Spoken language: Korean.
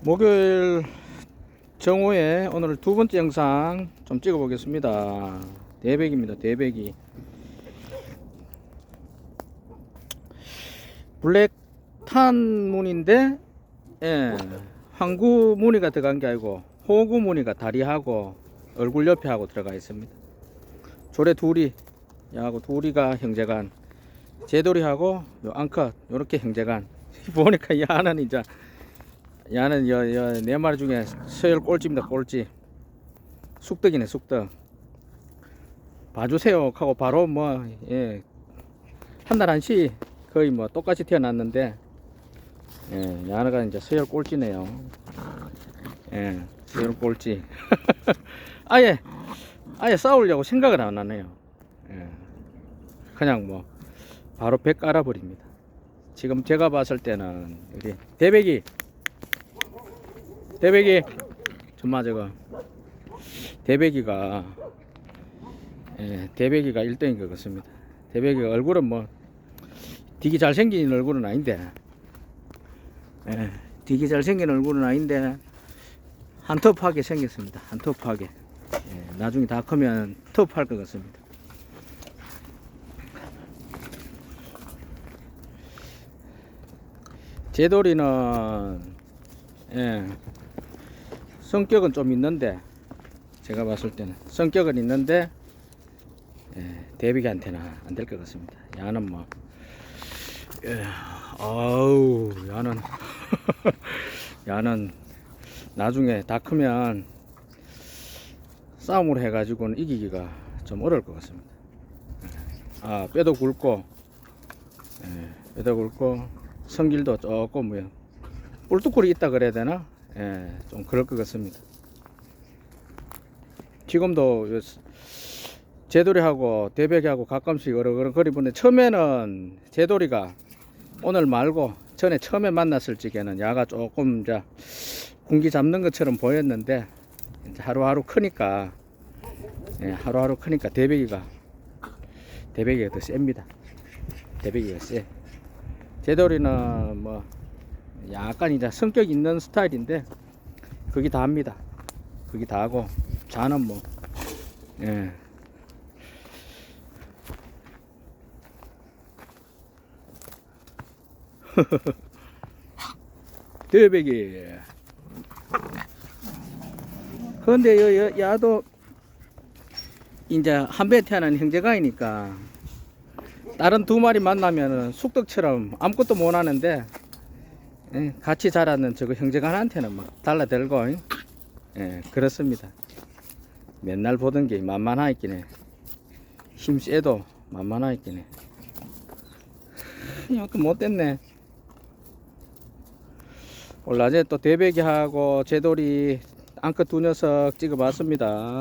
목요일 정오에 오늘 두 번째 영상 좀 찍어 보겠습니다. 대백입니다. 대백이. 블랙 탄 무늬인데, 예, 황구 무늬가 들어간 게 아니고, 호구 무늬가 다리하고, 얼굴 옆에 하고 들어가 있습니다. 조래 둘이, 야하고 둘이가 형제간, 제돌이하고, 요 앙컷, 요렇게 형제간. 보니까 이 하나는 이제, 야는 여, 여, 네 마리 중에 서열 꼴찌입니다, 꼴찌. 쑥떡이네, 쑥떡. 봐주세요. 하고 바로 뭐, 예, 한 달 한시 거의 뭐 똑같이 태어났는데, 예, 야나가 이제 서열 꼴찌네요. 예, 서열 꼴찌. 아예, 아예 싸우려고 생각을 안 하네요. 예, 그냥 뭐, 바로 배 깔아버립니다. 지금 제가 봤을 때는, 우리 대백이, 대백이 정말 저거 대백이가 예, 대백이가 1등인 것 같습니다. 대백이가 얼굴은 뭐 되게 잘생긴 얼굴은 아닌데 예, 되게 잘생긴 얼굴은 아닌데 한텁하게 생겼습니다. 한텁하게 예, 나중에 다 크면 텁할 것 같습니다. 제돌이는 예, 성격은 좀 있는데 제가 봤을 때는 성격은 있는데 예, 대비기한테는 안 될 것 같습니다. 야는 뭐 예, 아우 야는 야는 나중에 다 크면 싸움을 해가지고는 이기기가 좀 어려울 것 같습니다. 예, 아 뼈도 굵고 예, 뼈도 굵고 성질도 조금 뭐 뿔뚝꿀이 있다 그래야 되나? 예, 좀 그럴 것 같습니다. 지금도 요 제돌이하고 대백이하고 가끔씩 어르거리는데 처음에는 제돌이가 오늘 말고 전에 처음에 만났을 적에는 야가 조금 이제 군기 잡는 것처럼 보였는데 하루하루 크니까 예, 하루하루 크니까 대백이가 대백이가 더 셉니다. 대백이가 세. 제돌이는 뭐 약간 이제 성격 있는 스타일인데 그게 다 합니다. 그게 다 하고 자는 뭐 예. 대백이 그런데 여, 여, 야도 이제 한 배 태어난 형제가이니까 다른 두 마리 만나면은 쑥떡처럼 아무것도 못 하는데 예, 같이 자라는 저거 형제간한테는 막 달라들고 예, 그렇습니다. 맨날 보던 게 만만하겠긴 해. 힘 세도 만만하겠긴 해. 이만큼 못됐네. 오늘 낮에 또 대배기하고 제돌이 앙컷 두 녀석 찍어봤습니다.